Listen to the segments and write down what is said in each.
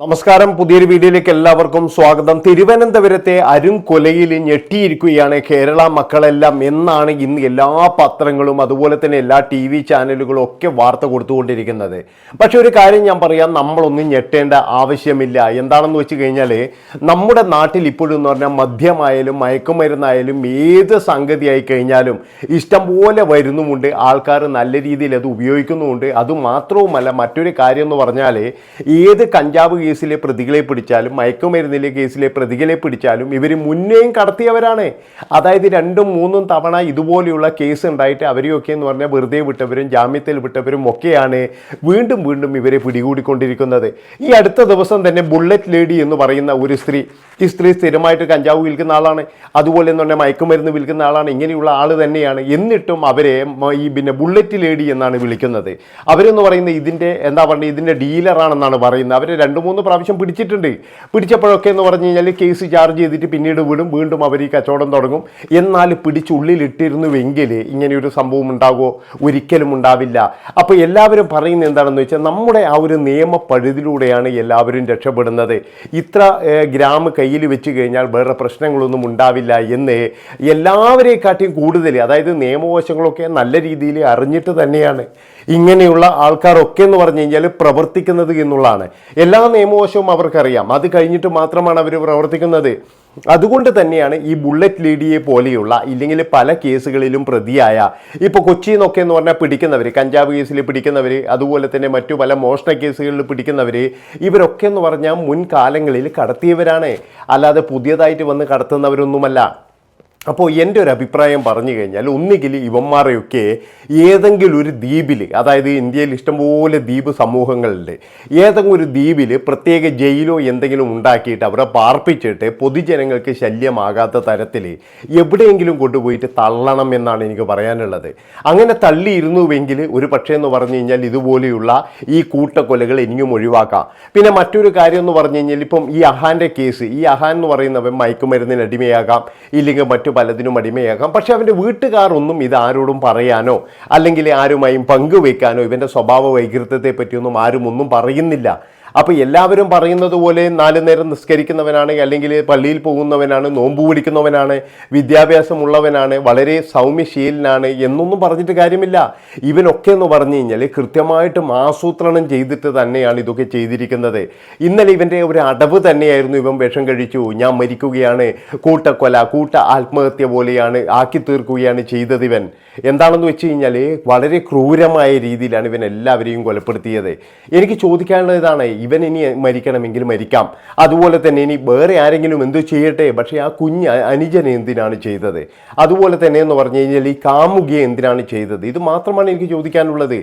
നമസ്കാരം. പുതിയൊരു വീഡിയോയിലേക്ക് എല്ലാവർക്കും സ്വാഗതം. തിരുവനന്തപുരത്തെ അരുംകൊലയിൽ ഞെട്ടിയിരിക്കുകയാണ് കേരള മക്കളെല്ലാം എന്നാണ് ഇന്ന് എല്ലാ പത്രങ്ങളും അതുപോലെ തന്നെ എല്ലാ ടി വി ചാനലുകളും ഒക്കെ വാർത്ത കൊടുത്തുകൊണ്ടിരിക്കുന്നത്. പക്ഷെ ഒരു കാര്യം ഞാൻ പറയാം. നമ്മളൊന്നും ഞെട്ടേണ്ട ആവശ്യമില്ല. എന്താണെന്ന് വെച്ച് കഴിഞ്ഞാൽ നമ്മുടെ നാട്ടിൽ ഇപ്പോഴും എന്ന് പറഞ്ഞാൽ മദ്യമായാലും മയക്കുമരുന്നായാലും ഏത് സംഗതി ആയി കഴിഞ്ഞാലും ഇഷ്ടം പോലെ വരുന്നുമുണ്ട്. ആൾക്കാർ നല്ല രീതിയിൽ അത് ഉപയോഗിക്കുന്നുമുണ്ട്. അതുമാത്രവുമല്ല മറ്റൊരു കാര്യം എന്ന് പറഞ്ഞാൽ ഏത് കഞ്ചാവ് കേസിലെ പ്രതികളെ പിടിച്ചാലും മയക്കുമരുന്നിലെ കേസിലെ പ്രതികളെ പിടിച്ചാലും ഇവർ മുന്നേയും കടത്തിയവരാണ്. അതായത് രണ്ടും മൂന്നും തവണ ഇതുപോലെയുള്ള കേസ് ഉണ്ടായിട്ട് അവരെയൊക്കെ എന്ന് പറഞ്ഞാൽ വെറുതെ വിട്ടവരും ജാമ്യത്തിൽ വിട്ടവരും ഒക്കെയാണ് വീണ്ടും വീണ്ടും ഇവരെ പിടികൂടിക്കൊണ്ടിരിക്കുന്നത്. ഈ അടുത്ത ദിവസം തന്നെ ബുള്ളറ്റ് ലേഡി എന്ന് പറയുന്ന ഒരു സ്ത്രീ ഈ സ്ത്രീ സ്ഥിരമായിട്ട് കഞ്ചാവ് വിൽക്കുന്ന ആളാണ്. അതുപോലെ എന്ന് പറഞ്ഞാൽ മയക്കുമരുന്ന് വിൽക്കുന്ന ആളാണ്. ഇങ്ങനെയുള്ള ആൾ തന്നെയാണ്. എന്നിട്ടും അവരെ ഈ പിന്നെ ബുള്ളറ്റ് ലേഡി എന്നാണ് വിളിക്കുന്നത്. അവരെന്ന് പറയുന്നത് ഇതിന്റെ എന്താ പറയുക ഇതിന്റെ ഡീലറാണെന്നാണ് പറയുന്നത്. അവരെ രണ്ട് മൂന്ന് പ്രാവശ്യം പിടിച്ചിട്ടുണ്ട്. പിടിച്ചപ്പോഴൊക്കെ എന്ന് പറഞ്ഞു കഴിഞ്ഞാൽ കേസ് ചാർജ് ചെയ്തിട്ട് പിന്നീട് വിടും വീണ്ടും അവർ ഈ കച്ചവടം തുടങ്ങും. എന്നാൽ പിടിച്ചുള്ളിലിട്ടിരുന്നുവെങ്കിൽ ഇങ്ങനെയൊരു സംഭവം ഉണ്ടാകുമോ ഒരിക്കലും ഉണ്ടാവില്ല. അപ്പോൾ എല്ലാവരും പറയുന്നത് എന്താണെന്ന് വെച്ചാൽ നമ്മുടെ ആ ഒരു നിയമപ്പഴുതിലൂടെയാണ് എല്ലാവരും രക്ഷപ്പെടുന്നത്. ഇത്ര ഗ്രാമ ഗ്രാം കയ്യിൽ വെച്ച് കഴിഞ്ഞാൽ വേറെ പ്രശ്നങ്ങളൊന്നും ഉണ്ടാവില്ല എന്ന് എല്ലാവരെക്കാട്ടിയും കൂടുതൽ അതായത് നിയമവശങ്ങളൊക്കെ നല്ല രീതിയിൽ അറിഞ്ഞിട്ട് തന്നെയാണ് ഇങ്ങനെയുള്ള ആൾക്കാരൊക്കെ എന്ന് പറഞ്ഞു കഴിഞ്ഞാൽ പ്രവർത്തിക്കുന്നത് എന്നുള്ളതാണ്. എല്ലാ നിയമവശവും അവർക്കറിയാം. അത് കഴിഞ്ഞിട്ട് മാത്രമാണ് അവർ പ്രവർത്തിക്കുന്നത്. അതുകൊണ്ട് തന്നെയാണ് ഈ ബുള്ളറ്റ് ലീഡിയെ പോലെയുള്ള ഇല്ലെങ്കിൽ പല കേസുകളിലും പ്രതിയായ ഇപ്പോൾ കൊച്ചിയിൽ നിന്നൊക്കെ എന്ന് പറഞ്ഞാൽ പിടിക്കുന്നവർ കഞ്ചാവ് കേസിൽ പിടിക്കുന്നവർ അതുപോലെ തന്നെ മറ്റു പല മോഷണ കേസുകളിൽ പിടിക്കുന്നവർ ഇവരൊക്കെ എന്ന് പറഞ്ഞാൽ മുൻകാലങ്ങളിൽ കടത്തിയവരാണ്. അല്ലാതെ പുതിയതായിട്ട് വന്ന് കടത്തുന്നവരൊന്നുമല്ല. അപ്പോൾ എന്റെ ഒരു അഭിപ്രായം പറഞ്ഞു കഴിഞ്ഞാൽ ഒന്നുകിൽ ഇവന്മാരെയൊക്കെ ഏതെങ്കിലും ഒരു ദ്വീപിൽ അതായത് ഇന്ത്യയിൽ ഇഷ്ടംപോലെ ദ്വീപ് സമൂഹങ്ങളുണ്ട് ഏതെങ്കിലും ഒരു ദ്വീപിൽ പ്രത്യേക ജയിലോ എന്തെങ്കിലും ഉണ്ടാക്കിയിട്ട് അവരെ പാർപ്പിച്ചിട്ട് പൊതുജനങ്ങൾക്ക് ശല്യമാകാത്ത തരത്തിൽ എവിടെയെങ്കിലും കൊണ്ടുപോയിട്ട് തള്ളണം എന്നാണ് എനിക്ക് പറയാനുള്ളത്. അങ്ങനെ തള്ളിയിരുന്നുവെങ്കിൽ ഒരു പക്ഷേ എന്ന് പറഞ്ഞു കഴിഞ്ഞാൽ ഇതുപോലെയുള്ള ഈ കൂട്ടക്കൊലകൾ ഇനിയും ഒഴിവാക്കാം. പിന്നെ മറ്റൊരു കാര്യം എന്ന് പറഞ്ഞു കഴിഞ്ഞാൽ ഇപ്പം ഈ അഹാന്റെ കേസ് ഈ അഹാൻ എന്ന് പറയുന്നവൻ മയക്കുമരുന്നിന് അടിമയാകാം ഇല്ലെങ്കിൽ മറ്റു പലതിനും അടിമയാകാം. പക്ഷെ അവന്റെ വീട്ടുകാരൊന്നും ഇത് ആരോടും പറയാനോ അല്ലെങ്കിൽ ആരുമായും പങ്കുവെക്കാനോ ഇവന്റെ സ്വഭാവ വൈകൃതത്തെ പറ്റിയൊന്നും ആരും ഒന്നും പറയുന്നില്ല. അപ്പോൾ എല്ലാവരും പറയുന്നത് പോലെ നാല് നേരം നിസ്കരിക്കുന്നവനാണ് അല്ലെങ്കിൽ പള്ളിയിൽ പോകുന്നവനാണ് നോമ്പ് പിടിക്കുന്നവനാണ് വിദ്യാഭ്യാസമുള്ളവനാണ് വളരെ സൗമ്യശീലനാണ് എന്നൊന്നും പറഞ്ഞിട്ട് കാര്യമില്ല. ഇവനൊക്കെ എന്ന് പറഞ്ഞു കഴിഞ്ഞാൽ കൃത്യമായിട്ടും ആസൂത്രണം ചെയ്തിട്ട് തന്നെയാണ് ഇതൊക്കെ ചെയ്തിരിക്കുന്നത്. ഇന്നലെ ഇവന്റെ ഒരു അടവ് തന്നെയായിരുന്നു ഇവൻ വിഷം കഴിച്ചു. ഞാൻ മരിക്കുകയാണ്. കൂട്ടക്കൊല കൂട്ട ആത്മഹത്യ പോലെയാണ് ആക്കി തീർക്കുകയാണ് ചെയ്തത് ഇവൻ. എന്താണെന്ന് വെച്ച് കഴിഞ്ഞാൽ വളരെ ക്രൂരമായ രീതിയിലാണ് ഇവൻ എല്ലാവരെയും കൊലപ്പെടുത്തിയത്. എനിക്ക് ചോദിക്കാനുള്ള ഇതാണ് ഇവൻ ഇനി മരിക്കണമെങ്കിൽ മരിക്കാം. അതുപോലെ തന്നെ ഇനി വേറെ ആരെങ്കിലും എന്തു ചെയ്യട്ടെ പക്ഷേ ആ കുഞ്ഞ് അനുജൻ എന്തിനാണ് ചെയ്തത്? അതുപോലെ തന്നെ എന്ന് പറഞ്ഞു കഴിഞ്ഞാൽ ഈ കാമുകിയെ എന്തിനാണ് ചെയ്തത്? ഇത് മാത്രമാണ് എനിക്ക് ചോദിക്കാനുള്ളത്.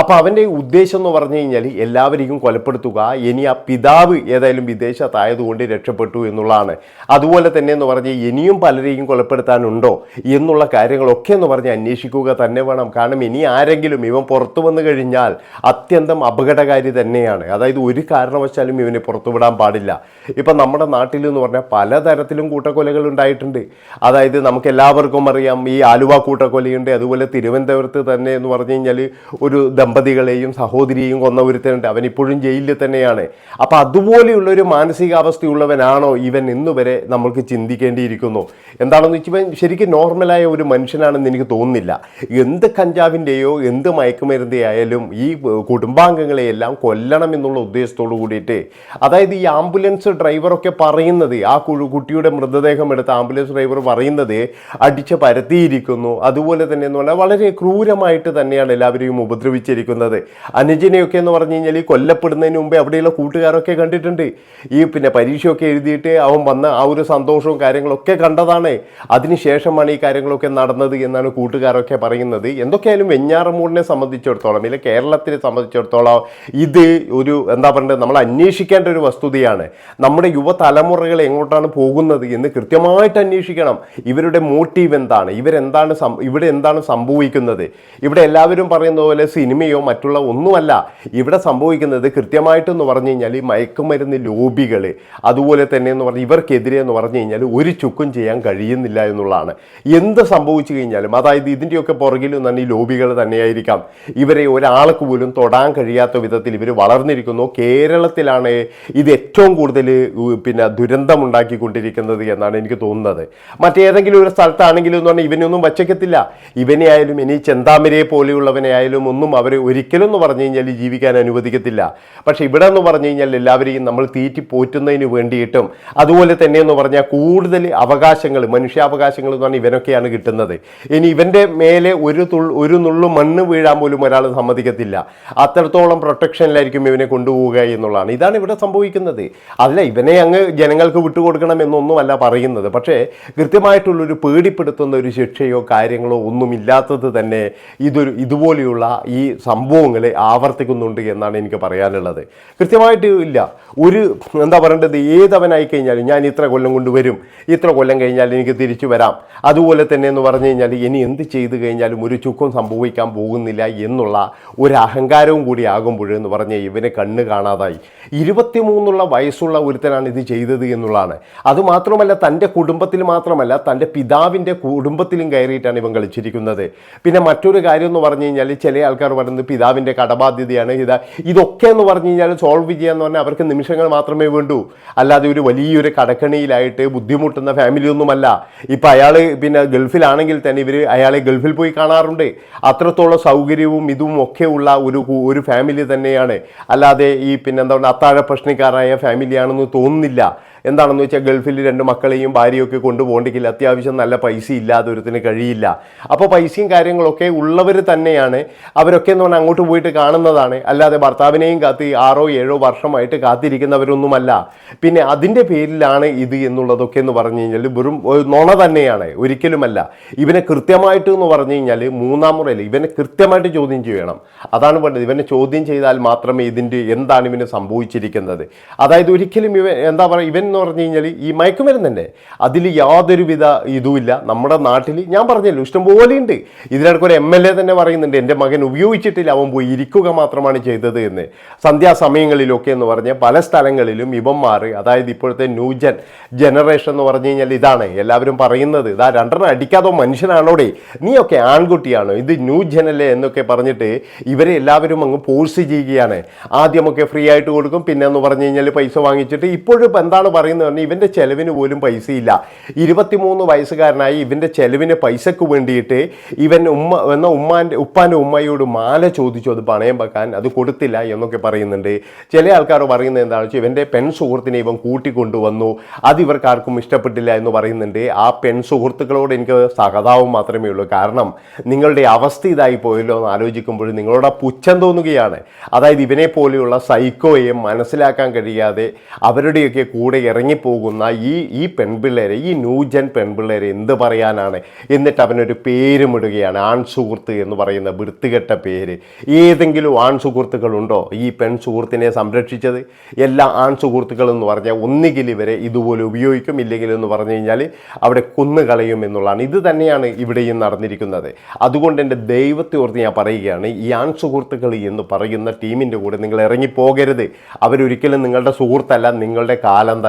അപ്പോൾ അവന്റെ ഉദ്ദേശം എന്ന് പറഞ്ഞു കഴിഞ്ഞാൽ എല്ലാവരെയും കൊലപ്പെടുത്തുക ഇനി ആ പിതാവ് ഏതായാലും വിദേശത്തായതുകൊണ്ട് രക്ഷപ്പെട്ടു എന്നുള്ളതാണ്. അതുപോലെ തന്നെ എന്ന് പറഞ്ഞ് ഇനിയും പലരെയും കൊലപ്പെടുത്താനുണ്ടോ എന്നുള്ള കാര്യങ്ങളൊക്കെ എന്ന് പറഞ്ഞ് അന്വേഷിക്കുക തന്നെ വേണം. കാരണം ഇനി ആരെങ്കിലും ഇവൻ പുറത്തു വന്നു കഴിഞ്ഞാൽ അത്യന്തം അപകടകാരി തന്നെയാണ്. അതായത് ഒരു കാരണവശാലും ഇവനെ പുറത്തുവിടാൻ പാടില്ല. ഇപ്പം നമ്മുടെ നാട്ടിൽ എന്ന് പറഞ്ഞാൽ പലതരത്തിലും കൂട്ടക്കൊലകൾ ഉണ്ടായിട്ടുണ്ട്. അതായത് നമുക്ക് എല്ലാവർക്കും അറിയാം ഈ ആലുവ കൂട്ടക്കൊലയുണ്ട്. അതുപോലെ തിരുവനന്തപുരത്ത് തന്നെ എന്ന് പറഞ്ഞു കഴിഞ്ഞാൽ ഒരു ദമ്പതികളെയും സഹോദരിയെയും കൊന്ന ഒരുത്തനുണ്ട്. അവൻ ഇപ്പോഴും ജയിലിൽ തന്നെയാണ്. അപ്പോൾ അതുപോലെയുള്ള ഒരു മാനസികാവസ്ഥയുള്ളവനാണോ ഇവൻ ഇന്ന് വരെ നമ്മൾക്ക് ചിന്തിക്കേണ്ടിയിരിക്കുന്നു. എന്താണെന്ന് വെച്ചാൽ ശരിക്കും നോർമലായ ഒരു മനുഷ്യനാണെന്ന് എനിക്ക് തോന്നുന്നില്ല. എന്ത് കഞ്ചാവിന്റെയോ എന്ത് മയക്കുമരുന്നേ ആയാലും ഈ കുടുംബാംഗങ്ങളെയെല്ലാം കൊല്ലണം എന്നുള്ള ഉദ്ദേശത്തോടു കൂടിയിട്ട് അതായത് ഈ ആംബുലൻസ് ഡ്രൈവറൊക്കെ പറയുന്നത് ആ കുട്ടിയുടെ മൃതദേഹം എടുത്ത ആംബുലൻസ് ഡ്രൈവർ പറയുന്നത് അടിച്ച് പരത്തിയിരിക്കുന്നു. അതുപോലെ തന്നെ എന്ന് പറഞ്ഞാൽ വളരെ ക്രൂരമായിട്ട് തന്നെയാണ് എല്ലാവരെയും ഉപദ്രവിച്ചിരിക്കുന്നത് അനുജനെയൊക്കെ എന്ന് പറഞ്ഞു കഴിഞ്ഞാൽ ഈ കൊല്ലപ്പെടുന്നതിന് മുമ്പേ അവിടെയുള്ള കൂട്ടുകാരൊക്കെ കണ്ടിട്ടുണ്ട്. ഈ പിന്നെ പരീക്ഷയൊക്കെ എഴുതിയിട്ട് അവൻ വന്ന ആ ഒരു സന്തോഷവും കാര്യങ്ങളൊക്കെ കണ്ടതാണ്. അതിനുശേഷമാണ് ഈ കാര്യങ്ങളൊക്കെ നടന്നത് എന്നാണ് കൂട്ടുകാരൊക്കെ പറയുന്നത്. എന്തൊക്കെയായാലും വെഞ്ഞാറമൂടിനെ സംബന്ധിച്ചിടത്തോളം ഇല്ല കേരളത്തിനെ സംബന്ധിച്ചിടത്തോളം ഇത് ഒരു എന്താ പറയുക നമ്മൾ അന്വേഷിക്കേണ്ട ഒരു വസ്തുതയാണ്. നമ്മുടെ യുവതലമുറകൾ എങ്ങോട്ടാണ് പോകുന്നത് എന്ന് കൃത്യമായിട്ട് അന്വേഷിക്കണം. ഇവരുടെ മോട്ടീവ് എന്താണ്? ഇവരെന്താണ് ഇവിടെ എന്താണ് സംഭവിക്കുന്നത്? ഇവിടെ എല്ലാവരും പറയുന്ന പോലെ സിനിമയോ മറ്റുള്ള ഒന്നുമല്ല. ഇവിടെ സംഭവിക്കുന്നത് കൃത്യമായിട്ടെന്ന് പറഞ്ഞു കഴിഞ്ഞാൽ ഈ മയക്കുമരുന്ന് ലോബികൾ അതുപോലെ തന്നെ എന്ന് പറഞ്ഞാൽ ഇവർക്കെതിരെ എന്ന് പറഞ്ഞു കഴിഞ്ഞാൽ ഒരു ചുക്കും ചെയ്യാൻ കഴിയുന്നില്ല എന്നുള്ളതാണ്. എന്ത് സംഭവിച്ചു കഴിഞ്ഞാലും അതായത് ഇതിന്റെയൊക്കെ പുറകിലും തന്നെ ഈ ലോബികൾ തന്നെയായിരിക്കാം. ഇവരെ ഒരാൾക്ക് പോലും തൊടാൻ കഴിയാത്ത വിധത്തിൽ ഇവർ വളർന്നിരിക്കുന്നു. കേരളത്തിലാണ് ഇത് ഏറ്റവും കൂടുതൽ പിന്നെ ദുരന്തമുണ്ടാക്കിക്കൊണ്ടിരിക്കുന്നത് എന്നാണ് എനിക്ക് തോന്നുന്നത്. മറ്റേതെങ്കിലും ഒരു സ്ഥലത്താണെങ്കിലും എന്ന് പറഞ്ഞാൽ ഇവനൊന്നും വച്ചക്കത്തില്ല. ഇവനെ ആയാലും ഇനി ചെന്താമരയെ പോലെയുള്ളവനെ ആയാലും ഒന്നും അവർ ഒരിക്കലും എന്ന് പറഞ്ഞു കഴിഞ്ഞാൽ ജീവിക്കാൻ അനുവദിക്കത്തില്ല. പക്ഷേ ഇവിടെ എന്ന് പറഞ്ഞു കഴിഞ്ഞാൽ എല്ലാവരെയും നമ്മൾ തീറ്റി പോറ്റുന്നതിന് വേണ്ടിയിട്ടും അതുപോലെ തന്നെ എന്ന് പറഞ്ഞാൽ കൂടുതൽ അവകാശങ്ങൾ മനുഷ്യാവകാശങ്ങൾ എന്ന് പറഞ്ഞാൽ ഇവനൊക്കെയാണ് കിട്ടുന്നത്. ഇനി ഇവന്റെ മേലെ ഒരു തുൾ ഒരു നുള്ളു മണ്ണ് വീഴാൻ പോലും ഒരാൾ സമ്മതിക്കത്തില്ല. അത്രത്തോളം പ്രൊട്ടക്ഷനിലായിരിക്കും ഇവനെ കൊണ്ടുപോവുക എന്നുള്ളതാണ്. ഇതാണ് ഇവിടെ സംഭവിക്കുന്നത്. അല്ല ഇവനെ അങ്ങ് ജനങ്ങൾക്ക് വിട്ടുകൊടുക്കണം എന്നൊന്നുമല്ല പറയുന്നത്. പക്ഷേ കൃത്യമായിട്ടുള്ളൊരു പേടിപ്പെടുത്തുന്ന ഒരു ശിക്ഷയോ കാര്യങ്ങളോ ഒന്നുമില്ലാത്തത് തന്നെ ഇതൊരു ഇതുപോലെയുള്ള ഈ സംഭവങ്ങൾ ആവർത്തിക്കുന്നുണ്ട് എന്നാണ് എനിക്ക് പറയാനുള്ളത്. കൃത്യമായിട്ട് ഇല്ല. ഒരു എന്താ പറയേണ്ടത് ഏതവനായി കഴിഞ്ഞാലും ഞാൻ ഇത്ര കൊല്ലം കൊണ്ടുവരും ഇത്ര കൊല്ലം കഴിഞ്ഞാൽ എനിക്ക് തിരിച്ചു വരാം. അതുപോലെ തന്നെ എന്ന് പറഞ്ഞു കഴിഞ്ഞാൽ ഇനി എന്ത് ചെയ്തു കഴിഞ്ഞാലും ഒരു ചുക്കും സംഭവിക്കാൻ പോകുന്നില്ല എന്നുള്ള ഒരു അഹങ്കാരവും കൂടി ആകുമ്പോഴെന്ന് പറഞ്ഞ് ഇവനെ കണ്ണ് കാണാതായി. ഇരുപത്തിമൂന്നുള്ള വയസ്സുള്ള ഒരുത്തനാണ് ഇത് ചെയ്തത് എന്നുള്ളതാണ്. അതുമാത്രമല്ല തന്റെ കുടുംബത്തിൽ മാത്രമല്ല തന്റെ പിതാവിന്റെ കുടുംബത്തിലും കയറിയിട്ടാണ് ഇവൻ കളിച്ചിരിക്കുന്നത്. പിന്നെ മറ്റൊരു കാര്യം എന്ന് പറഞ്ഞു കഴിഞ്ഞാൽ ചില ആൾക്കാർ പറയുന്നത് പിതാവിന്റെ കടബാധ്യതയാണ്. ഇതാ ഇതൊക്കെ എന്ന് പറഞ്ഞു കഴിഞ്ഞാൽ സോൾവ് ചെയ്യാന്ന് പറഞ്ഞാൽ അവർക്ക് നിമിഷങ്ങൾ മാത്രമേ വേണ്ടൂ. അല്ലാതെ ഒരു വലിയൊരു കടക്കണിയിലായിട്ട് ബുദ്ധിമുട്ടുന്ന ഫാമിലി ഒന്നുമല്ല. ഇപ്പം അയാൾ പിന്നെ ഗൾഫിലാണെങ്കിൽ തന്നെ ഇവർ അയാളെ ഗൾഫിൽ പോയി കാണാറുണ്ട്. അത്രത്തോളം സൗകര്യവും ഇതും ഒക്കെ ഉള്ള ഒരു ഒരു ഫാമിലി തന്നെയാണ്. അല്ലാതെ ഈ പിന്നെ എന്താ പറയുക അത്താഴ പ്രശ്നക്കാരായ ഫാമിലിയാണെന്ന് തോന്നുന്നില്ല. എന്താണെന്ന് വെച്ചാൽ ഗൾഫിൽ രണ്ട് മക്കളെയും ഭാര്യയൊക്കെ കൊണ്ടുപോകണ്ടെങ്കിൽ അത്യാവശ്യം നല്ല പൈസ ഇല്ലാതെ ഒരുത്തിന് കഴിയില്ല. അപ്പോൾ പൈസയും കാര്യങ്ങളൊക്കെ ഉള്ളവർ തന്നെയാണ്. അവരൊക്കെ എന്ന് പറഞ്ഞാൽ അങ്ങോട്ട് പോയിട്ട് കാണുന്നതാണ്. അല്ലാതെ ഭർത്താവിനെയും കാത്തി ആറോ ഏഴോ വർഷമായിട്ട് കാത്തിരിക്കുന്നവരൊന്നുമല്ല. പിന്നെ അതിന്റെ പേരിലാണ് ഇത് എന്നുള്ളതൊക്കെ എന്ന് പറഞ്ഞു കഴിഞ്ഞാൽ വെറും നുണ തന്നെയാണ്. ഒരിക്കലുമല്ല. ഇവനെ കൃത്യമായിട്ട് എന്ന് പറഞ്ഞു കഴിഞ്ഞാൽ മൂന്നാം മുറയിൽ ഇവനെ കൃത്യമായിട്ട് ചോദ്യം ചെയ്യണം. അതാണ് വേണ്ടത്. ഇവനെ ചോദ്യം ചെയ്താൽ മാത്രമേ ഇതിന്റെ എന്താണ് ഇവന് സംഭവിച്ചിരിക്കുന്നത്. അതായത് ഒരിക്കലും ഇവൻ എന്താ പറയുക ഇവൻ എന്ന് പറഞ്ഞു കഴിഞ്ഞാൽ ഈ മയക്കുമരുന്നല്ലേ? അതിൽ യാതൊരുവിധ ഇതുമില്ല. നമ്മുടെ നാട്ടിൽ ഞാൻ പറഞ്ഞല്ലോ ഇഷ്ടംപോലെ ഉണ്ട്. ഇതിനിടയ്ക്ക് ഒരു എം എൽ എ തന്നെ പറയുന്നുണ്ട് എന്റെ മകൻ ഉപയോഗിച്ചിട്ടില്ല അവൻ പോയി ഇരിക്കുക മാത്രമാണ് ചെയ്തത് എന്ന്. സന്ധ്യാസമയങ്ങളിലൊക്കെ എന്ന് പറഞ്ഞ പല സ്ഥലങ്ങളിലും ഇവന്മാർ അതായത് ഇപ്പോഴത്തെ ന്യൂജൻ ജനറേഷൻ എന്ന് പറഞ്ഞു കഴിഞ്ഞാൽ ഇതാണ് എല്ലാവരും പറയുന്നത് ഇതാ രണ്ടെണ്ണം അടിക്കാതോ മനുഷ്യനാണോടെ? നീയൊക്കെ ആൺകുട്ടിയാണോ? ഇത് ന്യൂ ജനല്ലേ എന്നൊക്കെ പറഞ്ഞിട്ട് ഇവരെ എല്ലാവരും അങ്ങ് ഫോഴ്സ് ചെയ്യുകയാണ്. ആദ്യമൊക്കെ ഫ്രീ ആയിട്ട് കൊടുക്കും പിന്നെ എന്ന് പറഞ്ഞു കഴിഞ്ഞാൽ പൈസ വാങ്ങിച്ചിട്ട് ഇപ്പോഴും എന്താണ് പറയുന്നത്? പറഞ്ഞാൽ ഇവന്റെ ചെലവിന് പോലും പൈസയില്ല. ഇരുപത്തിമൂന്ന് വയസ്സുകാരനായി ഇവന്റെ ചെലവിന് പൈസക്ക് വേണ്ടിയിട്ട് ഇവൻ ഉമ്മ എന്ന ഉമ്മാന്റെ ഉപ്പാന്റെ ഉമ്മയോട് മാല ചോദിച്ചു അത് പണയം വെക്കാൻ അത് കൊടുത്തില്ല എന്നൊക്കെ പറയുന്നുണ്ട്. ചില ആൾക്കാർ പറയുന്നത് എന്താണെന്ന് വെച്ചാൽ ഇവന്റെ പെൺ സുഹൃത്തിനെ ഇവൻ കൂട്ടിക്കൊണ്ടുവന്നു. അത് ഇവർക്കാർക്കും ഇഷ്ടപ്പെട്ടില്ല എന്ന് പറയുന്നുണ്ട്. ആ പെൺ സുഹൃത്തുക്കളോട് എനിക്ക് സഹതാവും മാത്രമേ ഉള്ളൂ. കാരണം നിങ്ങളുടെ അവസ്ഥ ഇതായി പോയല്ലോ എന്ന് ആലോചിക്കുമ്പോൾ നിങ്ങളോട് പുച്ഛം തോന്നുകയാണ്. അതായത് ഇവനെ പോലെയുള്ള സൈക്കോയെ മനസ്സിലാക്കാൻ കഴിയാതെ അവരുടെയൊക്കെ കൂടെ ഇറങ്ങിപ്പോകുന്ന ഈ ഈ പെൺപിള്ളേരെ ഈ ന്യൂജൻ പെൺപിള്ളേരെ എന്ത് പറയാനാണ്? എന്നിട്ട് അവനൊരു പേരുമിടുകയാണ് ആൺ സുഹൃത്ത് എന്ന് പറയുന്ന വൃത്തികെട്ട പേര്. ഏതെങ്കിലും ആൺ സുഹൃത്തുക്കളുണ്ടോ ഈ പെൺ സുഹൃത്തിനെ സംരക്ഷിച്ചത്? എല്ലാ ആൺ സുഹൃത്തുക്കൾ പറഞ്ഞാൽ ഒന്നുകിൽ ഇവരെ ഇതുപോലെ ഉപയോഗിക്കും ഇല്ലെങ്കിൽ എന്ന് പറഞ്ഞു കഴിഞ്ഞാൽ അവിടെ കൊന്നുകളയും എന്നുള്ളതാണ്. ഇത് തന്നെയാണ് ഇവിടെയും നടന്നിരിക്കുന്നത്. അതുകൊണ്ട് എന്റെ ദൈവത്തെ ഓർത്ത് ഞാൻ പറയുകയാണ് ഈ ആൺ സുഹൃത്തുക്കൾ എന്ന് പറയുന്ന ടീമിന്റെ കൂടെ നിങ്ങൾ ഇറങ്ങിപ്പോകരുത്. അവരൊരിക്കലും നിങ്ങളുടെ സുഹൃത്തല്ല നിങ്ങളുടെ കാലം